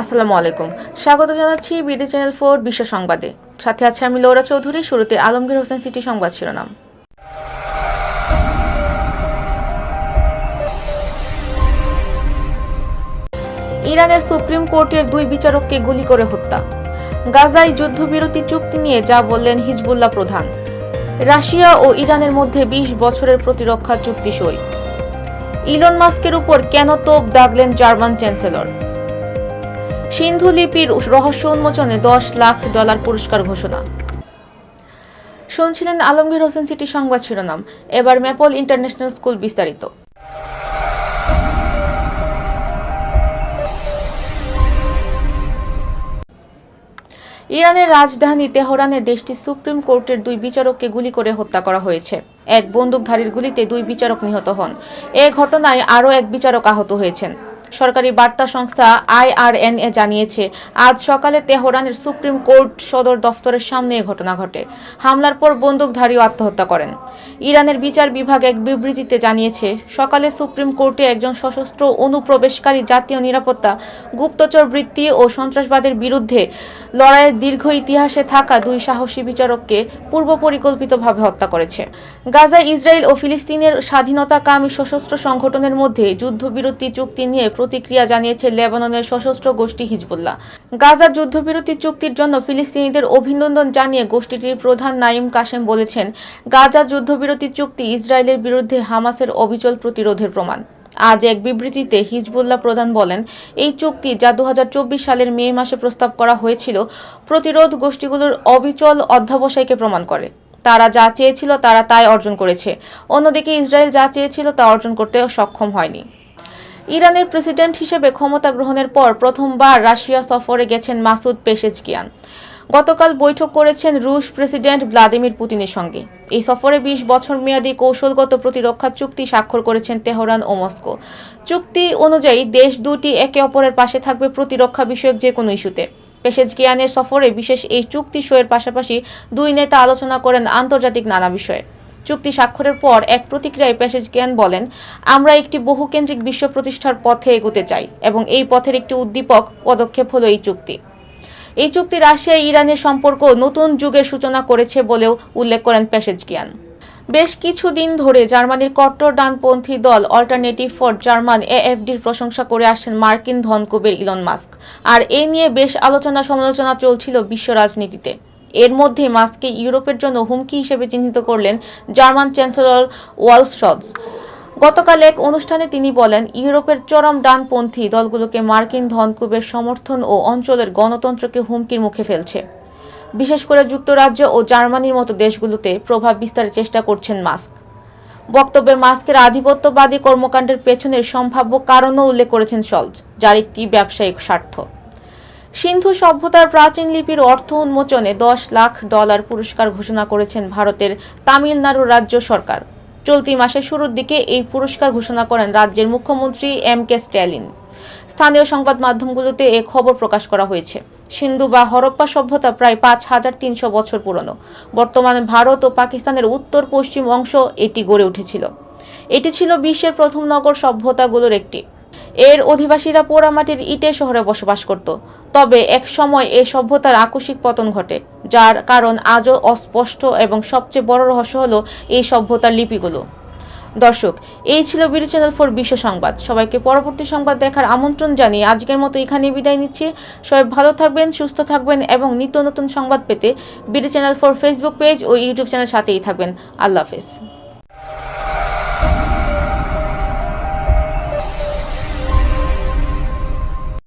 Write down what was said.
আসসালামু আলাইকুম। স্বাগত জানাচ্ছি বিডি চ্যানেল ফোর বিশ্ব সংবাদে। সাথে আছে আমি লৌরা চৌধুরী, শুরুতে আলমগীর হোসেন সিটি সংবাদ শিরোনাম। ইরানের সুপ্রিম কোর্টের দুই বিচারককে গুলি করে হত্যা। গাজায় যুদ্ধবিরতি চুক্তি নিয়ে যা বললেন হিজবুল্লাহ প্রধান। রাশিয়া ও ইরানের মধ্যে ২০ বছরের প্রতিরক্ষা চুক্তি সই। ইলন মাস্কের উপর কেন তোপ দাগলেন জার্মান চ্যান্সেলর? সিন্ধু লিপির রহস্য উন্মোচনে দশ লাখ ডলার পুরস্কার ঘোষণা। শুনছিলেন আলমগীর হোসেন সিটি সংবাদ শিরোনাম। এবার ম্যাপল ইন্টারন্যাশনাল স্কুল বিস্তারিত। ইরানের রাজধানী তেহরানে দেশটির সুপ্রিম কোর্টের দুই বিচারককে গুলি করে হত্যা করা হয়েছে। এক বন্দুকধারীর গুলিতে দুই বিচারক নিহত হন। এ ঘটনায় আরও এক বিচারক আহত হয়েছেন। সরকারি বার্তা সংস্থা আইআরএনএ জানিয়েছে, আজ সকালে তেহরানের সুপ্রিম কোর্ট সদর দফতরের সামনে এ ঘটনা ঘটে। হামলার পর বন্দুকধারীও আত্মহত্যা করেন। ইরানের বিচার বিভাগ এক বিবৃতিতে জানিয়েছে, সকালে সুপ্রিম কোর্টে একজন সশস্ত্র অনুপ্রবেশকারী জাতীয় নিরাপত্তা, গুপ্তচর বৃত্তি ও সন্ত্রাসবাদের বিরুদ্ধে লড়াইয়ের দীর্ঘ ইতিহাসে থাকা দুই সাহসী বিচারককে পূর্ব পরিকল্পিতভাবে হত্যা করেছে। গাজা ইসরায়েল ও ফিলিস্তিনের স্বাধীনতাকামী সশস্ত্র সংগঠনের মধ্যে যুদ্ধবিরতি চুক্তি নিয়ে প্রতিক্রিয়া জানিয়েছে লেবাননের সশস্ত্র গোষ্ঠী হিজবুল্লাহ। গাজা যুদ্ধবিরতি চুক্তির জন্য ফিলিস্তিনিদের অভিনন্দন জানিয়ে গোষ্ঠীটির প্রধান নাইম কাশেম বলেছেন, গাজা যুদ্ধবিরতি চুক্তি ইসরায়েলের বিরুদ্ধে হামাসের অবিচল প্রতিরোধের প্রমাণ। আজ এক বিবৃতিতে হিজবুল্লাহ প্রধান বলেন, এই চুক্তি যা দু হাজার চব্বিশ সালের মে মাসে প্রস্তাব করা হয়েছিল, প্রতিরোধ গোষ্ঠীগুলোর অবিচল অধ্যাবসায়কে প্রমাণ করে। তারা যা চেয়েছিল তারা তাই অর্জন করেছে। অন্যদিকে ইসরায়েল যা চেয়েছিল তা অর্জন করতে সক্ষম হয়নি। ইরানের প্রেসিডেন্ট হিসেবে ক্ষমতা গ্রহণের পর প্রথমবার রাশিয়া সফরে গেছেন মাসুদ পেশেজকিয়ান গতকাল বৈঠক করেছেন রুশ প্রেসিডেন্ট ভ্লাদিমির পুতিনের সঙ্গে। এই সফরে ২০ বছর মেয়াদী কৌশলগত প্রতিরক্ষা চুক্তি স্বাক্ষর করেছেন তেহরান ও মস্কো। চুক্তি অনুযায়ী দেশ দুটি একে অপরের পাশে থাকবে প্রতিরক্ষা বিষয়ক যে কোনো ইস্যুতে। পেশেজকিয়ানের সফরে বিশেষ এই চুক্তি সইয়ের পাশাপাশি দুই নেতা আলোচনা করেন আন্তর্জাতিক নানা বিষয়ে। চুক্তি স্বাক্ষরের পর এক প্রতিক্রিয়ায় প্যাসেজ জ্ঞান বলেন, আমরা একটি বহুকেন্দ্রিক বিশ্ব প্রতিষ্ঠার পথে এগোতে চাই এবং এই পথের একটি উদ্দীপক পদক্ষেপ হলো এই চুক্তি। এই চুক্তি রাশিয়া ইরানের সম্পর্ক নতুন যুগের সূচনা করেছে বলেও উল্লেখ করেন প্যাসেজ জ্ঞান বেশ কিছুদিন ধরে জার্মানির কট্টর ডানপন্থী দল অল্টারনেটিভ ফর জার্মান এএফডির প্রশংসা করে আসছেন মার্কিন ধনকুবের ইলন মাস্ক। আর এ নিয়ে বেশ আলোচনা সমালোচনা চলছিল বিশ্ব রাজনীতিতে। এর মধ্যে মাস্ককে ইউরোপের জন্য হুমকি হিসেবে চিহ্নিত করলেন জার্মান চ্যান্সেলর ওয়ালফ শটস গতকাল এক অনুষ্ঠানে তিনি বলেন, ইউরোপের চরম ডানপন্থী দলগুলোকে মার্কিন ধনকুবের সমর্থন ও অঞ্চলের গণতন্ত্রকে হুমকির মুখে ফেলছে। বিশেষ করে যুক্তরাজ্য ও জার্মানির মতো দেশগুলোতে প্রভাব বিস্তারের চেষ্টা করছেন মাস্ক। বক্তব্যে মাস্কের আধিপত্যবাদী কর্মকাণ্ডের পেছনের সম্ভাব্য কারণও উল্লেখ করেছেন সলজ যার একটি ব্যবসায়িক স্বার্থ। সিন্ধু সভ্যতার প্রাচীন লিপির অর্থ উন্মোচনে দশ লাখ ডলার পুরস্কার ঘোষণা করেছেন ভারতের তামিলনাড়ু রাজ্য সরকার। চলতি মাসের শুরুর দিকে এই পুরস্কার ঘোষণা করেন রাজ্যের মুখ্যমন্ত্রী এম কে স্ট্যালিন। স্থানীয় সংবাদ মাধ্যমগুলোতে এ খবর প্রকাশ করা হয়েছে। সিন্ধু বা হরপ্পা সভ্যতা প্রায় পাঁচ হাজার তিনশো বছর পুরনো। বর্তমানে ভারত ও পাকিস্তানের উত্তর পশ্চিম অংশ এটি গড়ে উঠেছিল। এটি ছিল বিশ্বের প্রথম নগর সভ্যতাগুলোর একটি। এর অধিবাসীরা পোড়ামাটির ইটে শহরে বসবাস করত। তবে এক সময় এ সভ্যতার আকস্মিক পতন ঘটে, যার কারণ আজও অস্পষ্ট এবং সবচেয়ে বড় রহস্য হলো এই সভ্যতার লিপিগুলো। দর্শক, এই ছিল বিডি চ্যানেল ফর বিশ্ব সংবাদ। সবাইকে পরবর্তী সংবাদ দেখার আমন্ত্রণ জানিয়ে আজকের মতো এখানে বিদায় নিচ্ছি। সবাই ভালো থাকবেন, সুস্থ থাকবেন এবং নিত্য নতুন সংবাদ পেতে BD channel for Facebook page O YouTube channel সাথেই থাকবেন। আল্লাহ হাফেজ।